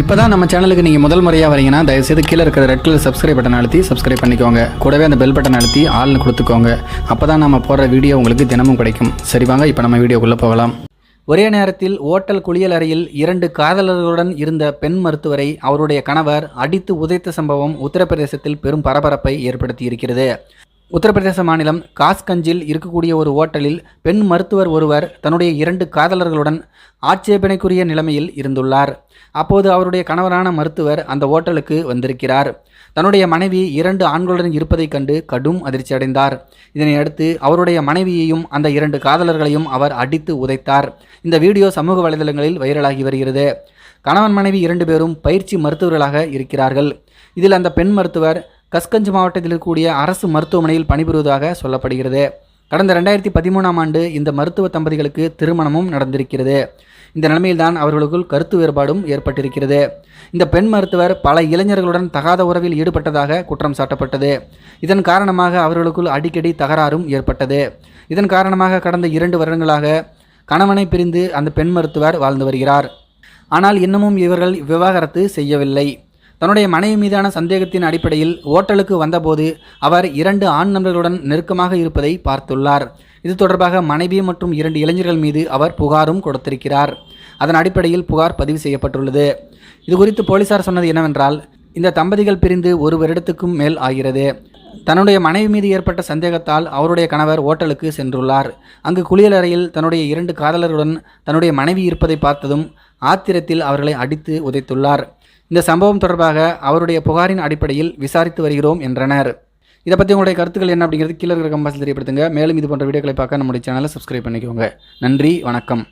இப்போ தான் நம்ம சேனலுக்கு நீங்கள் முதல் முறையாக வரீங்கன்னா தயவுசெய்து கீழே இருக்கிற ரெட் கலர் சப்ஸ்கிரைப் பட்டன் அழுத்தி சப்ஸ்கிரைப் பண்ணிக்கோங்க. கூடவே அந்த பெல் பட்டன் அழுத்தி ஆள்னு கொடுத்துக்கோங்க. அப்போ தான் நம்ம போடுற வீடியோ உங்களுக்கு தினமும் கிடைக்கும். சரி வாங்க இப்போ நம்ம வீடியோக்குள்ளே போகலாம். ஒரே நேரத்தில் ஓட்டல் குளியல் அறையில் இரண்டு காதலர்களுடன் இருந்த பெண் மருத்துவரை அவருடைய கணவர் அடித்து உதைத்த சம்பவம் உத்தரப்பிரதேசத்தில் பெரும் பரபரப்பை ஏற்படுத்தியிருக்கிறது உத்தரப்பிரதேச மாநிலம் காஸ்கஞ்சில் இருக்கக்கூடிய ஒரு ஓட்டலில் பெண் மருத்துவர் ஒருவர் தன்னுடைய இரண்டு காதலர்களுடன் ஆட்சேபனைக்குரிய நிலைமையில் இருந்துள்ளார். அப்போது அவருடைய கணவரான மருத்துவர் அந்த ஓட்டலுக்கு வந்திருக்கிறார். தன்னுடைய மனைவி இரண்டு ஆண்களுடன் இருப்பதைக் கண்டு கடும் அதிர்ச்சி அடைந்தார் இதனை அடுத்து அவருடைய மனைவியையும் அந்த இரண்டு காதலர்களையும் அவர் அடித்து உதைத்தார். இந்த வீடியோ சமூக வலைதளங்களில் வைரலாகி வருகிறது. கணவன் மனைவி இரண்டு பேரும் பயிற்சி மருத்துவர்களாக இருக்கிறார்கள். இதில் அந்த பெண் மருத்துவர் கஸ்கஞ்ச் மாவட்டத்தில் இருக்கக்கூடிய அரசு மருத்துவமனையில் பணிபுரிவதாக சொல்லப்படுகிறது. கடந்த ரெண்டாயிரத்தி பதிமூணாம் ஆண்டு இந்த மருத்துவ தம்பதிகளுக்கு திருமணமும் நடந்திருக்கிறது. இந்த நிலைமையில்தான் அவர்களுக்குள் கருத்து வேறுபாடும் ஏற்பட்டிருக்கிறது. இந்த பெண் மருத்துவர் பல இளைஞர்களுடன் தகாத உறவில் ஈடுபட்டதாக குற்றம் சாட்டப்பட்டது. இதன் காரணமாக அவர்களுக்குள் அடிக்கடி தகராறும் ஏற்பட்டது. இதன் காரணமாக கடந்த இரண்டு வருடங்களாக கணவனை பிரிந்து அந்த பெண் மருத்துவர் வாழ்ந்து வருகிறார். ஆனால் இன்னமும் இவர்கள் விவாகரத்து செய்யவில்லை. தன்னுடைய மனைவி மீதான சந்தேகத்தின் அடிப்படையில் ஓட்டலுக்கு வந்தபோது அவர் இரண்டு ஆண் நண்பர்களுடன் நெருக்கமாக இருப்பதை பார்த்துள்ளார். இது தொடர்பாக மனைவி மற்றும் இரண்டு இளைஞர்கள் மீது அவர் புகாரும் கொடுத்திருக்கிறார். அதன் அடிப்படையில் புகார் பதிவு செய்யப்பட்டுள்ளது. இது குறித்து போலீசார் சொன்னது என்னவென்றால் இந்த தம்பதிகள் பிரிந்து ஒரு வருடத்துக்கும் மேல் ஆகிறது. தன்னுடைய மனைவி மீது ஏற்பட்ட சந்தேகத்தால் அவருடைய கணவர் ஓட்டலுக்கு சென்றுள்ளார். அங்கு குளியலறையில் தன்னுடைய இரண்டு காதலருடன் தன்னுடைய மனைவி இருப்பதை பார்த்ததும் ஆத்திரத்தில் அவர்களை அடித்து உதைத்துள்ளார். இந்த சம்பவம் தொடர்பாக அவருடைய புகாரின் அடிப்படையில் விசாரித்து வருகிறோம் என்றனர். இதை பற்றி உங்களுடைய கருத்துக்கள் என்ன அப்படிங்கிறது கீழே இருக்கிற கம்பாசில் தெரியப்படுத்துங்க. மேலும் இது போன்ற வீடியோக்களை பார்க்க நம்முடைய சேனலை சப்ஸ்கிரைப் பண்ணிக்கோங்க. நன்றி வணக்கம்.